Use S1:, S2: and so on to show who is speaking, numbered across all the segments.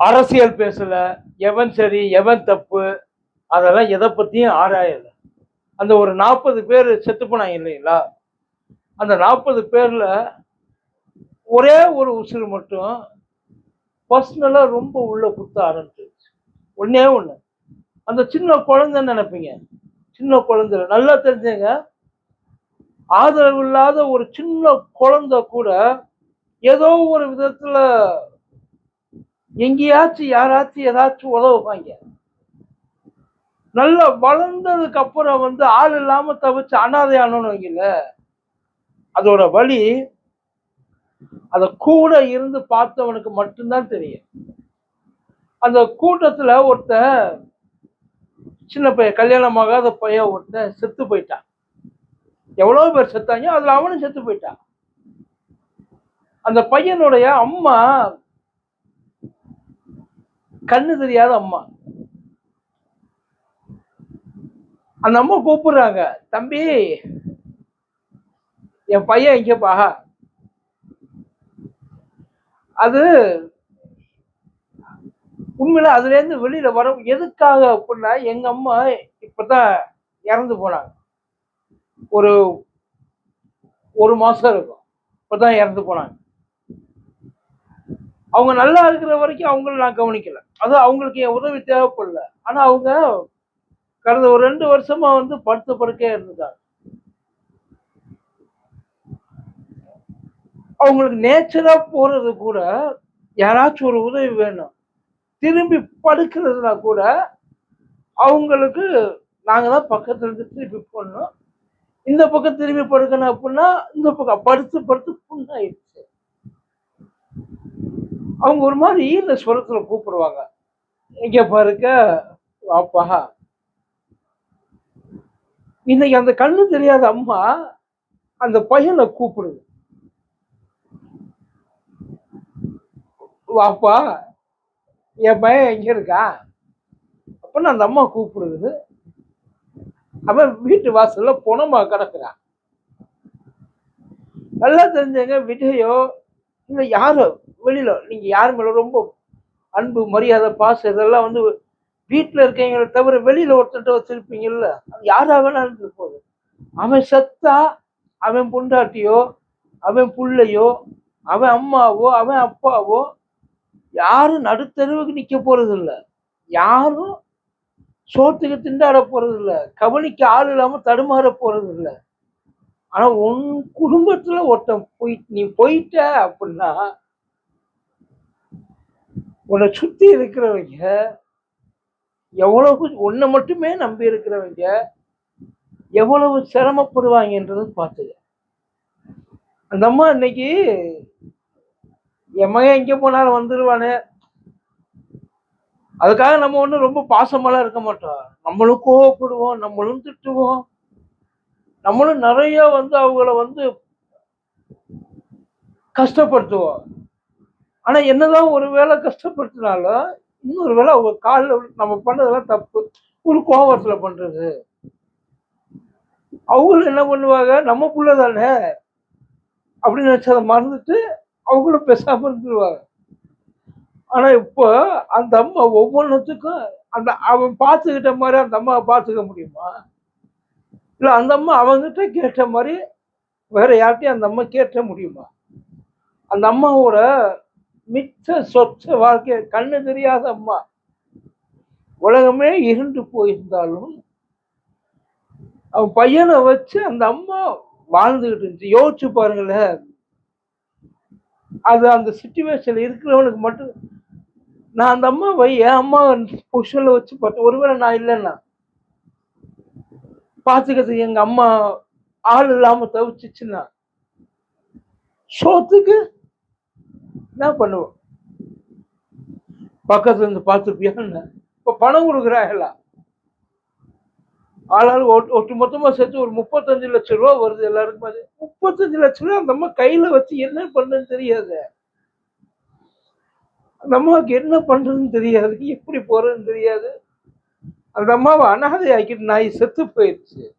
S1: அரசியல் பேசல எவன் சரி எவன் தப்பு அதெல்லாம் எதை பத்தியும் ஆராயல. அந்த ஒரு நாற்பது பேர் செத்து போனாங்க இல்லைங்களா? அந்த நாற்பது பேர்ல ஒரே ஒரு உசுறு மட்டும் பர்சனலா ரொம்ப உள்ள குத்த ஆரம்பிச்சிருச்சு. ஒன்னே ஒண்ணு. அந்த சின்ன குழந்தைன்னு நினைப்பீங்க. சின்ன குழந்தை நல்லா தெரிஞ்சுங்க ஆதரவு இல்லாத ஒரு சின்ன குழந்தை கூட ஏதோ ஒரு விதத்துல எங்கேயாச்சும் யாராச்சும் ஏதாச்சும் உதவுவாங்க. நல்லா வளர்ந்ததுக்கு அப்புறம் வந்து ஆள் இல்லாம தவிச்சு அனாதை ஆனோன்னு வைங்கல அதோட வழி அத கூட இருந்து பார்த்தவனுக்கு மட்டும்தான் தெரியும். அந்த கூட்டத்துல ஒருத்தன் சின்ன பையன் கல்யாணமாகாத பையன் ஒருத்தன் செத்து போயிட்டான். எவ்வளவு பேர் செத்தாங்க? அதுல அவனும் செத்து போயிட்டான். அந்த பையனுடைய அம்மா கண்ணு தெரியாத அம்மா. அந்த அம்மா கூப்பிடுறாங்க தம்பி என் பையன் எங்கேப்பா அது உண்மையில அதுலேருந்து வெளியில வர எதுக்காக அப்படின்னா எங்க அம்மா இப்பதான் இறந்து போனாங்க. ஒரு ஒரு மாசம் இருக்கும். இப்பதான் இறந்து போனாங்க. அவங்க நல்லா இருக்கிற வரைக்கும் அவங்கள நான் கவனிக்கல. அது அவங்களுக்கு என் உதவி தேவைப்படல. ஆனா அவங்க கடந்த ஒரு ரெண்டு வருஷமா வந்து படுத்த படுக்கையா இருந்துட்டாங்க. அவங்களுக்கு நேச்சரா போறது கூட யாராச்சும் ஒரு உதவி வேணும். திரும்பி படுக்கிறதுனா கூட அவங்களுக்கு நாங்கள் தான் பக்கத்துல இருந்து திருப்பி போடணும். இந்த பக்கம் திரும்பி படுக்கணும் அப்படின்னா இந்த பக்கம் படுத்து படுத்து புண்ணாயிடுச்சு. அவங்க ஒரு மாதிரி ஈர ஸ்வரத்தில் கூப்பிடுவாங்க. இங்க பாருக்க வாப்பா. இன்னைக்கு அந்த கண்ணு தெரியாத அம்மா அந்த பையனை கூப்பிடுது. வாப்பா என் பையன் எங்க இருக்கா? அப்படின்னு அந்த அம்மா கூப்பிடுது. அவன் வீட்டு வாசல்ல புணமா கிடக்குறான். நல்லா தெரிஞ்சவங்க விஜயோ இல்லை யார் வெளியில் நீங்கள் யார் மேலே ரொம்ப அன்பு மரியாதை பாசம் இதெல்லாம் வந்து வீட்டில் இருக்கவங்களை தவிர வெளியில் ஒருத்தட்ட வச்சுருப்பீங்கல்ல அது யாராக வேணாலும் இருந்து போகுது. அவன் செத்தா அவன் பொண்டாட்டியோ அவன் புள்ளையோ அவன் அம்மாவோ அவன் அப்பாவோ யாரும் நடுத்தருவுக்கு நிற்க போகிறது இல்லை யாரும் சோத்துக்கு திண்டாட போகிறது இல்லை கவனிக்க ஆள் இல்லாமல் தடுமாற போகிறது இல்லை ஆனா உன் குடும்பத்துல ஒருத்தன் போய் நீ போயிட்ட அப்படின்னா உன்னை சுத்தி இருக்கிறவங்க எவ்வளவு உன்னை மட்டுமே நம்பி இருக்கிறவங்க எவ்வளவு சிரமப்படுவாங்கன்றது பார்த்துக்க. அந்த அம்மா இன்னைக்கு என் மகன் எங்கே போனாலும் வந்துடுவானே அதுக்காக நம்ம ஒன்றும் ரொம்ப பாசமெல்லாம் இருக்க மாட்டோம். நம்மளும் கோவப்படுவோம் நம்மளும் திட்டுவோம். நம்மளும் நிறைய வந்து அவங்கள வந்து கஷ்டப்படுத்துவோம். ஆனா என்னதான் ஒரு வேளை கஷ்டப்படுத்தினாலும் இன்னொரு வேளை அவங்க காலில் நம்ம பண்ணதெல்லாம் தப்பு. ஒரு கோபத்துல பண்றது. அவங்களும் என்ன பண்ணுவாங்க? நம்ம புள்ள தானே அப்படின்னு நினைச்சு அதை மறந்துட்டு அவங்களும் பேசாம இருந்துருவாங்க. ஆனா இப்போ அந்த அம்மா ஒவ்வொன்றுத்துக்கும் அந்த அவன் பார்த்துக்கிட்ட மாதிரி அந்த அம்மாவை பார்த்துக்க முடியுமா? இல்லை அந்த அம்மா அவங்ககிட்ட கேட்ட மாதிரி வேற யார்கிட்டயும் அந்த அம்மா கேட்ட முடியுமா? அந்த அம்மாவோட மிச்ச சொச்ச வாழ்க்கை கண்ணு தெரியாத அம்மா. உலகமே இருண்டு போயிருந்தாலும் அவன் பையனை வச்சு அந்த அம்மா வாழ்ந்துகிட்டு இருந்துச்சு. யோசிச்சு பாருங்களேன். அது அந்த சுச்சுவேஷன் இருக்கிறவனுக்கு மட்டும் நான் அந்த அம்மாவை என் அம்மா பொசிஷனில் வச்சு பார்த்தேன் ஒருவேளை நான் இல்லைன்னா பார்த்துக்கிறது எங்க அம்மா ஆள் இல்லாம தவிச்சிச்சுன்னா சோத்துக்கு என்ன பண்ணுவோம்? பக்கத்துல இருந்து பார்த்துப்பியான்னு இப்ப பணம் கொடுக்குறாங்களா ஆளாளு ஒட்டு ஒட்டு மொத்தமா சேர்த்து ஒரு முப்பத்தஞ்சு லட்சம் ரூபா வருது எல்லாருக்கும். அது முப்பத்தஞ்சு லட்சம் ரூபா அந்த அம்மா கையில வச்சு என்ன பண்ணுன்னு தெரியாது. அந்த அம்மாவுக்கு என்ன பண்றதுன்னு தெரியாது. எப்படி போறதுன்னு தெரியாது. அந்த அம்மாவை அனாதை ஆக்கிட்டு நாய் செத்து போயிடுச்சு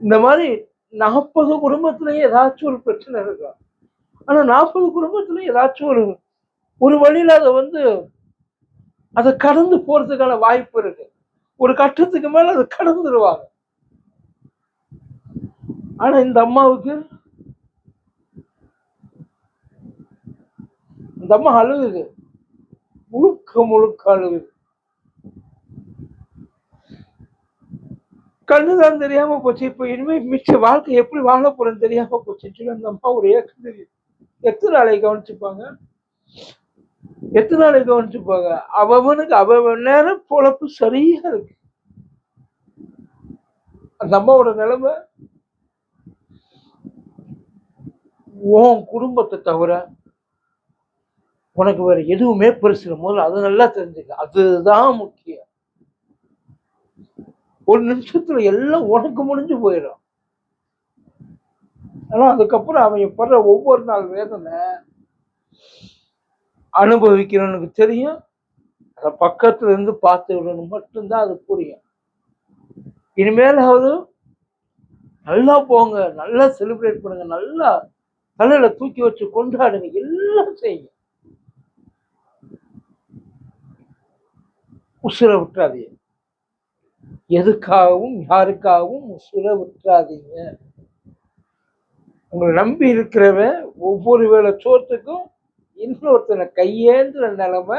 S1: இந்த மாதிரி நாற்பது குடும்பத்துலயும் ஏதாச்சும் ஒரு பிரச்சனை இருக்கும். ஆனா நாற்பது குடும்பத்துலயும் ஏதாச்சும் ஒரு ஒரு வழியில அதை வந்து அதை கடந்து போறதுக்கான வாய்ப்பு இருக்கு. ஒரு கட்டத்துக்கு மேல அதை கடந்துருவாங்க. ஆனா இந்த அம்மாவுக்கு இந்த அம்மா அழுகுது. முழுக்க முழுக்க அழுகுது. கண்ணு தான் தெரியாம போச்சு. இப்போ இனிமே மிச்ச வாழ்க்கை எப்படி வாழ போறேன்னு தெரியாம போச்சு. சொல்லி அந்த அம்மா ஒரு ஏக்கம் தெரியும் எத்தனை நாளை கவனிச்சுப்பாங்க? எத்தனை நாளை கவனிச்சுப்பாங்க? அவனுக்கு அவன் நேரம் பொழப்பு சரியா இருக்கு. அந்த அம்மாவோட நிலைமை உன் குடும்பத்தை தவிர உனக்கு வேற எதுவுமே பெருசு இல்லை. முதல்ல அது நல்லா தெரிஞ்சுக்க. அதுதான் முக்கியம். ஒரு நிமிஷத்துல எல்லாம் உனக்கு முடிஞ்சு போயிடும். ஆனா அதுக்கப்புறம் அவன் படுற ஒவ்வொரு நாள் வேதனை அனுபவிக்கிறவனுக்கு தெரியும். அதை பக்கத்துல இருந்து பார்த்து விடணும். மட்டும்தான் அது புரியும். இனிமேலாவது நல்லா போங்க நல்லா செலிப்ரேட் பண்ணுங்க நல்லா தலையில தூக்கி வச்சு கொண்டாடுங்க எல்லாம் செய்யுங்க. உசுரை விட்டுறாதீங்க. எதுக்காகவும் யாருக்காகவும் உசுரை விட்டுறாதீங்க உங்களை நம்பி இருக்கிறவன் ஒவ்வொரு வேளை சோத்துக்கும் இன்னொருத்தனை கையேந்துற நிலைமை